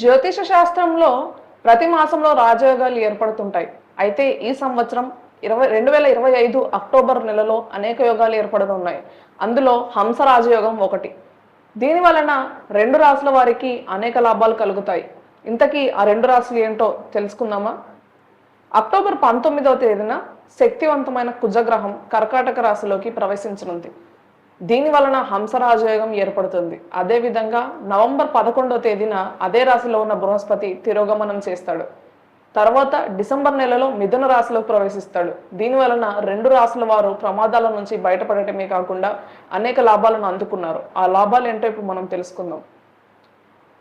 జ్యోతిష శాస్త్రంలో ప్రతి మాసంలో రాజయోగాలు ఏర్పడుతుంటాయి. అయితే ఈ సంవత్సరం ఇరవై రెండు వేల ఇరవై ఐదు అక్టోబర్ నెలలో అనేక యోగాలు ఏర్పడుతున్నాయి అందులో హంస రాజయోగం ఒకటి. దీని వలన రెండు రాసుల వారికి అనేక లాభాలు కలుగుతాయి. ఇంతకీ ఆ రెండు రాసులు ఏంటో తెలుసుకుందామా? అక్టోబర్ పంతొమ్మిదవ తేదీన శక్తివంతమైన కుజగ్రహం కర్కాటక రాశిలోకి ప్రవేశించనుంది. దీని వలన హంసరాజయోగం ఏర్పడుతుంది. అదేవిధంగా నవంబర్ పదకొండవ తేదీన అదే రాశిలో ఉన్న బృహస్పతి తిరోగమనం చేస్తాడు. తర్వాత డిసెంబర్ నెలలో మిథున రాశిలో ప్రవేశిస్తాడు. దీని వలన రెండు రాశుల వారు ప్రమాదాల నుంచి బయటపడటమే కాకుండా అనేక లాభాలను అందుకున్నారు. ఆ లాభాలు ఏంటో ఇప్పుడు మనం తెలుసుకుందాం.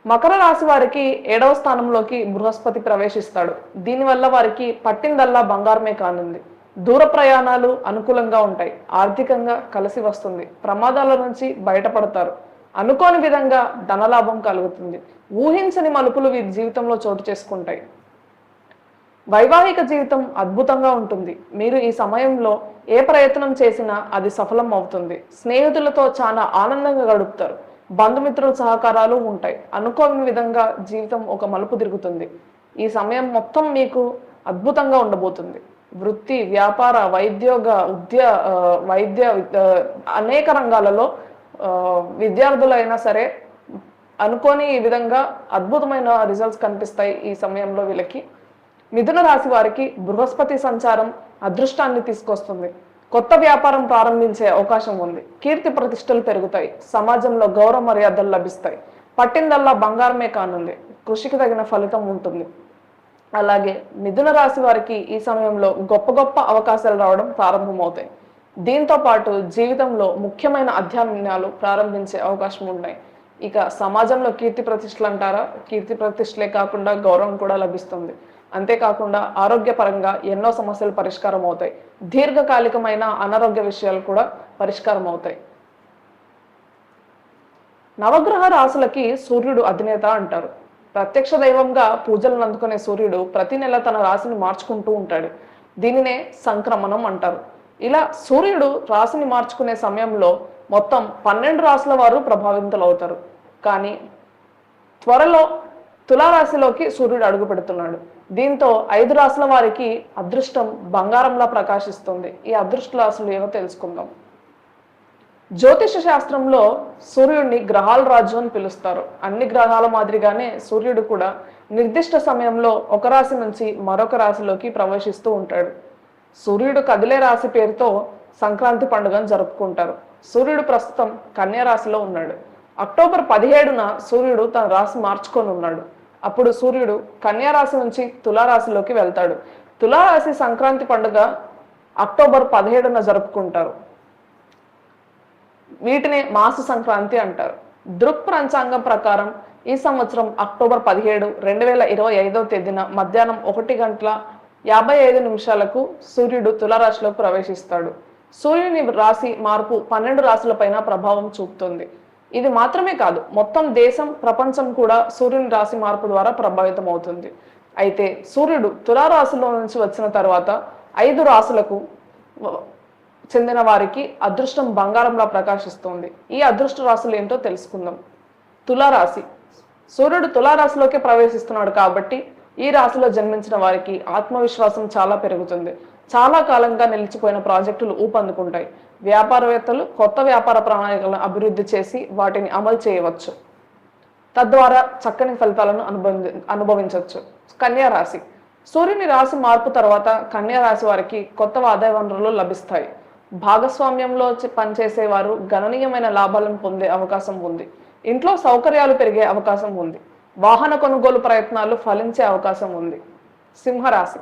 మకర రాశి వారికి ఏడవ స్థానంలోకి బృహస్పతి ప్రవేశిస్తాడు. దీనివల్ల వారికి పట్టిందల్లా బంగారమే కానుంది. దూర ప్రయాణాలు అనుకూలంగా ఉంటాయి. ఆర్థికంగా కలిసి వస్తుంది. ప్రమాదాల నుంచి బయటపడతారు. అనుకోని విధంగా ధనలాభం కలుగుతుంది. ఊహించని మలుపులు వీరి జీవితంలో చోటు చేసుకుంటాయి. వైవాహిక జీవితం అద్భుతంగా ఉంటుంది. మీరు ఈ సమయంలో ఏ ప్రయత్నం చేసినా అది సఫలం అవుతుంది. స్నేహితులతో చాలా ఆనందంగా గడుపుతారు. బంధుమిత్రుల సహకారాలు ఉంటాయి. అనుకోని విధంగా జీవితం ఒక మలుపు తిరుగుతుంది. ఈ సమయం మొత్తం మీకు అద్భుతంగా ఉండబోతుంది. వృత్తి వ్యాపార వైద్యోగ ఉద్య వైద్య అనేక రంగాలలో విద్యార్థులైనా సరే అనుకోని ఈ విధంగా అద్భుతమైన రిజల్ట్స్ కనిపిస్తాయి ఈ సమయంలో వీళ్ళకి. మిథున రాశి వారికి బృహస్పతి సంచారం అదృష్టాన్ని తీసుకొస్తుంది. కొత్త వ్యాపారం ప్రారంభించే అవకాశం ఉంది. కీర్తి ప్రతిష్టలు పెరుగుతాయి. సమాజంలో గౌరవ మర్యాదలు లభిస్తాయి. పట్టిందల్లా బంగారమే కానుంది. కృషికి తగిన ఫలితం ఉంటుంది. అలాగే మిథున రాశి వారికి ఈ సమయంలో గొప్ప గొప్ప అవకాశాలు రావడం ప్రారంభమవుతాయి. దీంతో పాటు జీవితంలో ముఖ్యమైన అధ్యయనాలు ప్రారంభించే అవకాశం ఉన్నాయి. ఇక సమాజంలో కీర్తి ప్రతిష్టలు అంటారా? కీర్తి ప్రతిష్టలే కాకుండా గౌరవం కూడా లభిస్తుంది. అంతేకాకుండా ఆరోగ్యపరంగా ఎన్నో సమస్యలు పరిష్కారం అవుతాయి దీర్ఘకాలికమైన అనారోగ్య విషయాలు కూడా పరిష్కారం అవుతాయి నవగ్రహ రాశులకి సూర్యుడు అధినేత అంటారు. ప్రత్యక్ష దైవంగా పూజలను అందుకునే సూర్యుడు ప్రతి నెల తన రాశిని మార్చుకుంటూ ఉంటాడు. దీనినే సంక్రమణం అంటారు. ఇలా సూర్యుడు రాశిని మార్చుకునే సమయంలో మొత్తం పన్నెండు రాశుల వారు ప్రభావితులవుతారు. కానీ త్వరలో తులారాశిలోకి సూర్యుడు అడుగు పెడుతున్నాడు దీంతో ఐదు రాసుల వారికి అదృష్టం బంగారంలా ప్రకాశిస్తుంది. ఈ అదృష్ట రాశులు ఏవో తెలుసుకుందాం. జ్యోతిష శాస్త్రంలో సూర్యుడిని గ్రహాల రాజు అని పిలుస్తారు. అన్ని గ్రహాల మాదిరిగానే సూర్యుడు కూడా నిర్దిష్ట సమయంలో ఒక రాశి నుంచి మరొక రాశిలోకి ప్రవేశిస్తూ ఉంటాడు. సూర్యుడు కదిలే రాశి పేరుతో సంక్రాంతి పండుగను జరుపుకుంటారు. సూర్యుడు ప్రస్తుతం కన్యా రాశిలో ఉన్నాడు. అక్టోబర్ పదిహేడున సూర్యుడు తన రాశి మార్చుకొని ఉన్నాడు. అప్పుడు సూర్యుడు కన్యా రాశి నుంచి తులారాశిలోకి వెళ్తాడు. తులారాశి సంక్రాంతి పండుగ అక్టోబర్ పదిహేడున జరుపుకుంటారు. వీటిని మాస సంక్రాంతి అంటారు. దృక్ పంచాంగం ప్రకారం ఈ సంవత్సరం అక్టోబర్ పదిహేడు రెండు వేల ఇరవై ఐదవ తేదీన మధ్యాహ్నం ఒకటి గంటల యాభై ఐదు నిమిషాలకు సూర్యుడు తులరాశిలో ప్రవేశిస్తాడు. సూర్యుని రాశి మార్పు పన్నెండు రాశులపైన ప్రభావం చూపుతుంది. ఇది మాత్రమే కాదు మొత్తం దేశం ప్రపంచం కూడా సూర్యుని రాశి మార్పు ద్వారా ప్రభావితం అవుతుంది అయితే సూర్యుడు తులారాశిలో నుంచి వచ్చిన తర్వాత ఐదు రాశులకు చెందిన వారికి అదృష్టం బంగారంలా ప్రకాశిస్తోంది. ఈ అదృష్ట రాశులు ఏంటో తెలుసుకుందాం. తులారాశి. సూర్యుడు తులారాశిలోకి ప్రవేశిస్తున్నాడు కాబట్టి ఈ రాశిలో జన్మించిన వారికి ఆత్మవిశ్వాసం చాలా పెరుగుతుంది. చాలా కాలంగా నిలిచిపోయిన ప్రాజెక్టులు ఊపందుకుంటాయి. వ్యాపారవేత్తలు కొత్త వ్యాపార ప్రణాళికలను అభివృద్ధి చేసి వాటిని అమలు చేయవచ్చు. తద్వారా చక్కని ఫలితాలను అనుభవి అనుభవించవచ్చు. కన్యా రాశి. సూర్యుని రాశి మార్పు తర్వాత కన్యా రాశి వారికి కొత్త ఆదాయ వనరులు లభిస్తాయి. భాగస్వామ్యంలో పనిచేసేవారు గణనీయమైన లాభాలను పొందే అవకాశం ఉంది. ఇంట్లో సౌకర్యాలు పెరిగే అవకాశం ఉంది. వాహన కొనుగోలు ప్రయత్నాలు ఫలించే అవకాశం ఉంది. సింహరాశి.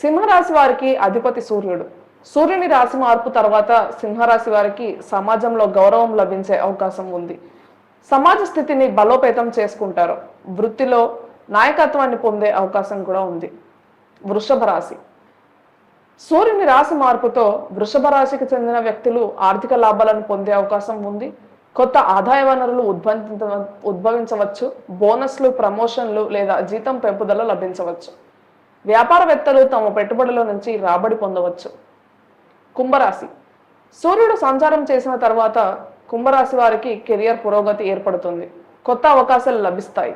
సింహరాశి వారికి అధిపతి సూర్యుడు. సూర్యుని రాశి మార్పు తర్వాత సింహరాశి వారికి సమాజంలో గౌరవం లభించే అవకాశం ఉంది. సమాజ స్థితిని బలోపేతం చేసుకుంటారు. వృత్తిలో నాయకత్వాన్ని పొందే అవకాశం కూడా ఉంది. వృషభ రాశి. సూర్యుని రాశి మార్పుతో వృషభ రాశికి చెందిన వ్యక్తులు ఆర్థిక లాభాలను పొందే అవకాశం ఉంది. కొత్త ఆదాయ వనరులు ఉద్భవించ ఉద్భవించవచ్చు. బోనస్లు ప్రమోషన్లు లేదా జీతం పెంపుదల లభించవచ్చు. వ్యాపారవేత్తలు తమ పెట్టుబడుల నుంచి రాబడి పొందవచ్చు. కుంభరాశి. సూర్యుడు సంచారం చేసిన తర్వాత కుంభరాశి వారికి కెరియర్ పురోగతి ఏర్పడుతుంది. కొత్త అవకాశాలు లభిస్తాయి.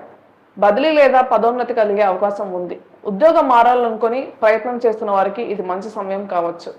బదిలీ లేదా పదోన్నతి కలిగే అవకాశం ఉంది. ఉద్యోగం మారాలనుకుని ప్రయత్నం చేస్తున్న వారికి ఇది మంచి సమయం కావచ్చు.